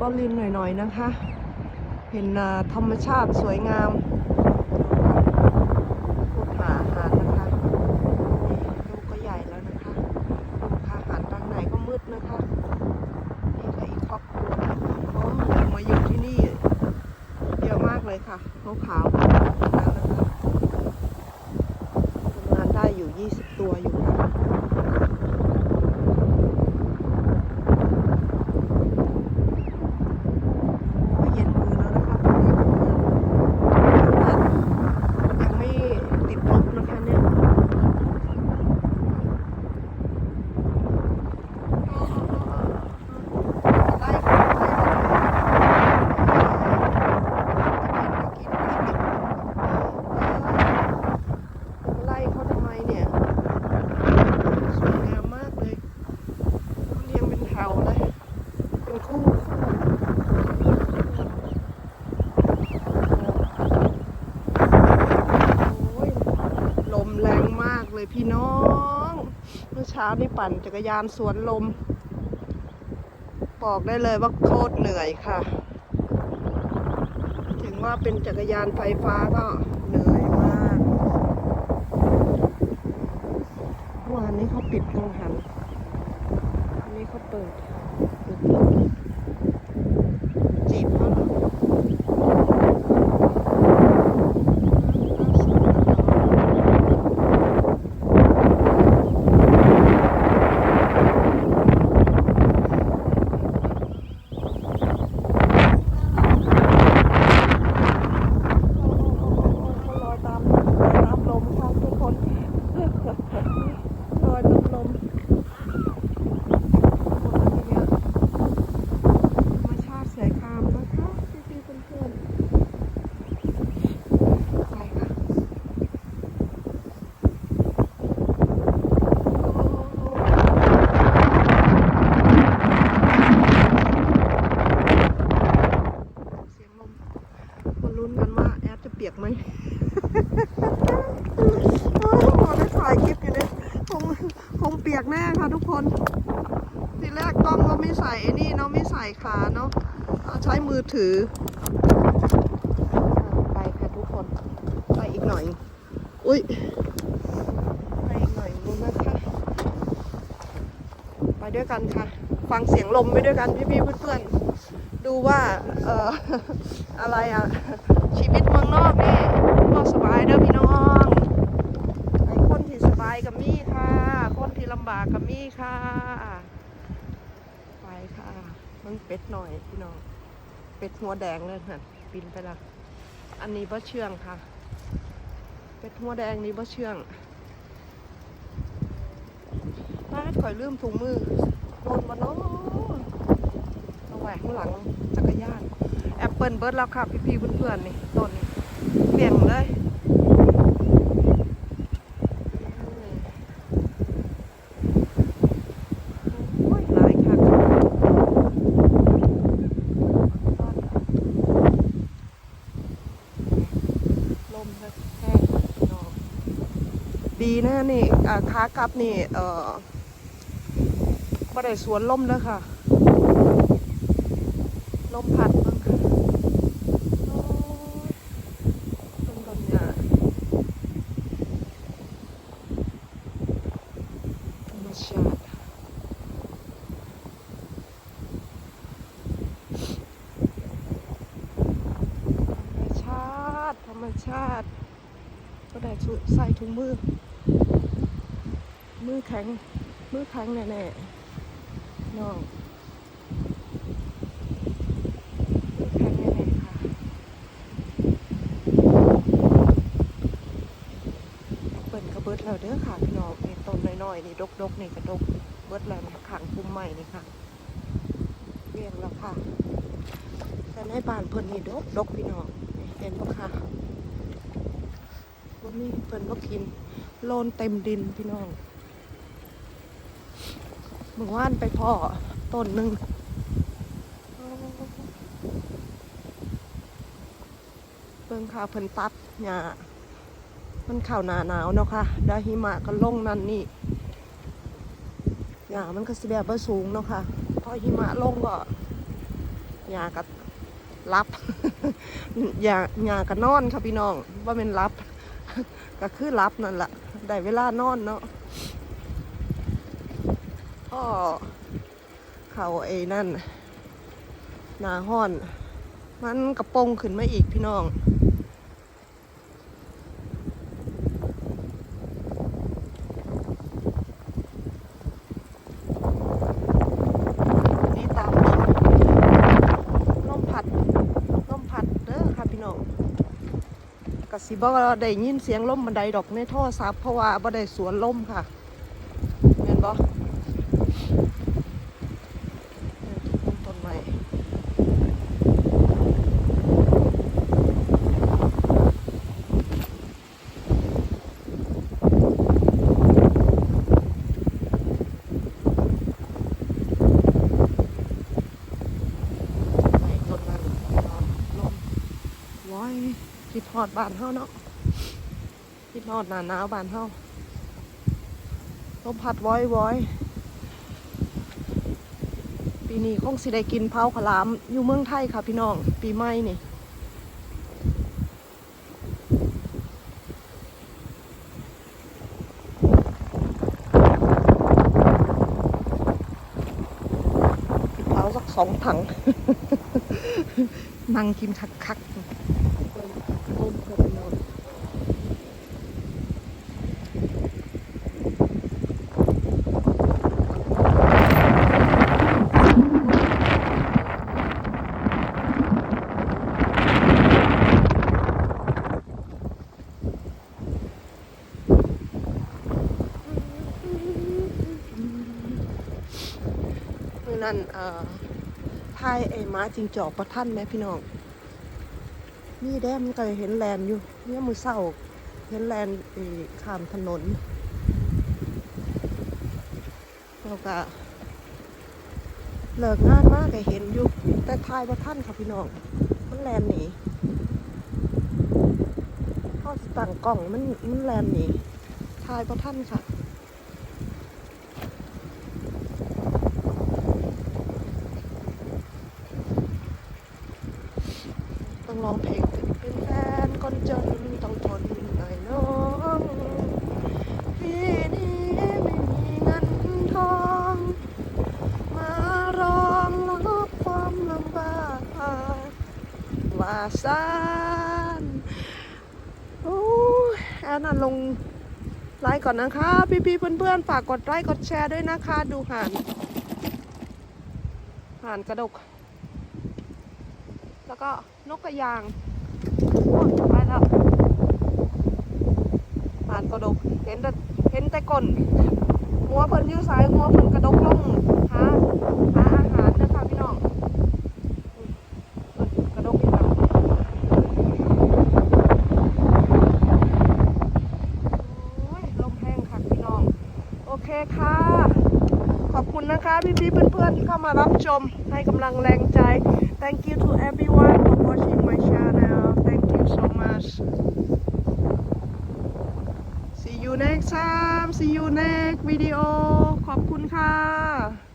ก็ริมหน่อยๆนะคะ เห็นธรรมชาติสวยงามพูดหาอาหารนะคะนี่ลูกก็ใหญ่แล้วนะคะลูกหาอาหารทางไหนก็มืดนะคะนี่ค่ะอีกครอบครัวโอ้มาอยู่ที่นี่ เยอะมากเลยค่ะขาวๆแล้วนะคะประมาณได้อยู่ 20 ตัวอยู่ค่ะ ก็เย็นมือแล้วนะคะตอนนี้ยังไม่ติดลบนะคะเนี่ยไล่เขาทำไมไล่เขาทำไมเนี่ยสวยงามมากเลยเขาเรียงเป็นแถวเลย เป็นคู่ โอ้ยลมแรงมากเลย พี่น้อง เมื่อเช้านี่ปั่นจักรยานสวนลม บอกได้เลยว่าโคตรเหนื่อยค่ะ ถึงว่าเป็นจักรยานไฟฟ้าก็เหนื่อยมากวานนี้เขาปิดกังหัน อันนี้เขาเปิดเปิดรถจีบเขาเหรอ เขาลอยตามลอยตามลมค่ะทุกคนลอยตามลมธรรมชาติสวยงามนะคะพี่ๆเพื่อนๆไปค่ะเสียงลม มาลุ้นกันว่าแอดจะเปียกไหม โอ้ย พอได้ถ่ายคลิปอยู่เนี่ยคงคงเปียกแน่ค่ะทุกคน ทีแรกกล้องก็ไม่ใส่ไอ้นี่เนาะไม่ใส่ขาเนาะใช้มือถือ ไปค่ะทุกคน ไปอีกหน่อย อุ้ยไปอีกหน่อยนู้นนะคะไปด้วยกันค่ะ ฟังเสียงลมไปด้วยกันพี่ๆเพื่อนๆดูว่าเอ่ออะไรอะชีวิตเมืองนอกนี่ ก็สบายเด้อพี่น้องไอ้คนที่สบายกับมี่ค่ะ คนที่ลำบากกับมี่ค่ะ ไปค่ะมันเป็ดหน่อยพี่น้อง เป็ดหัวแดงเลยค่ะบินไปละอันนี้บ่เชื่องค่ะ เป็ดหัวแดงนี่บ่เชื่องป้าดข่อยลืมถุงมือโดนมาเนาะเอาไว้ข้างหลังจักรยาน แอปเปิลเบิร์ดแล้วค่ะ พี่ๆเพื่อนๆนี่ต้นนี้ เปลี่ยนเลยดีนะนี่อ่ากลับนี่ เอ่อบ่ได้สวนล่มเลยค่ะ ลมพัดบ้างค่ะ โอ้ยต้นต้นเนี่ยธรรมชาติธรรมชาติ ธ รรมชาติก็ได้ใส่ถุงมือ มือแข็ง มือแข็งแน่ๆน้องแข็งแน่ๆค่ะเปิดกระเบิดแล้วเด้อค่ะพี่น้องนี่ต้นน้อยๆนี่ดกๆนี่กระดกเบิดแล้วนี่ขังคุมใหม่นี่ค่ะเรียงแล้วค่ะแต่ในบ้านเพิ่นนี่ดกดกพี่น้องเห็นปะค่ะ นนี้เพิ่นก็กินโลนเต็มดินพี่น้องเมื่อวานไปพ่อต้นหนึ่งเบิ่งค่ะเพิ่นตัดหญ้ามันข้าวหนาหนาวเนาะค่ะด้หิมะก็ลงนั่นนี่หญ้ามันก็สิแบบว่าสูงเนาะค่ะพอหิมะลงก็ยากับรับยายากับนอนค่ะพี่น้องว่าเป็นรับ ก็คือรับนั่นแหละได้เวลานอนเนาะก็เขาไอ้นั่น หนาห้อน มันกระโปงขึ้นมาอีกพี่น้อง นี่ตามลมลมพัดลมพัดเด้อค่ะพี่น้อง สิบ่ได้ยินเสียงลมบันไดดอกในโทรศัพท์เพราะว่าบ่ได้สวนลมค่ะเห็นบ่เนี่ยต้นไม้ไม้ต้นนั้นลมว้าย คิดฮอดบ้านเฮาเนาะคิดฮอดหนาหนาวบ้านเฮาลมพัดว้อยว้อยปีนี้คงสิได้กินเผาขลามอยู่เมืองไทยค่ะพี่น้อง ปีใหม่นี่เผาสักสองถัง นั่งกินคักๆ ต้มเพื่อประโยชน์คือนั่นเอ่อทายไอ้ม้าจิงจอกประท่านไหมพี่น้อง นี่แดมันก็เห็นแลนอยู่เนี่ยมือเศร้าเห็นแลนข้ามถนนแล้วก็เลิกงานมากก็เห็นอยู่ แต่ทายประท่านค่ะพี่น้อง มันแลนหนีข้อตั้งกล้องมันมันแลนหนีทายประท่านค่ะต้องร้องเพลง ซานโอ้แอนน่ะลงไลค์ก่อนนะคะ พี่ๆเพื่อนๆ ฝากกดไลค์กดแชร์ด้วยนะคะ ดูห่านห่านกระดก แล้วก็นกกระยางไปแล้วผ่านกระดก เห็นแต่เห็นแต่ก้นหัวเพิ่นอยู่ซ้ายหัวเพิ่นกระดกลงหาหาอาหารเด้อค่ะพี่น้องอืมเพิ่นกระดกอยู่ค่ะโอ้ยลมแห้งค่ะพี่น้อง โอเคค่ะ ขอบคุณนะคะ พี่ๆเพื่อนๆที่เข้า มารับชมให้กำลังแรงใจ Thank you to everyone for watching my channel. Thank you so much. See you next time. See you next video. ขอบคุณค่ะ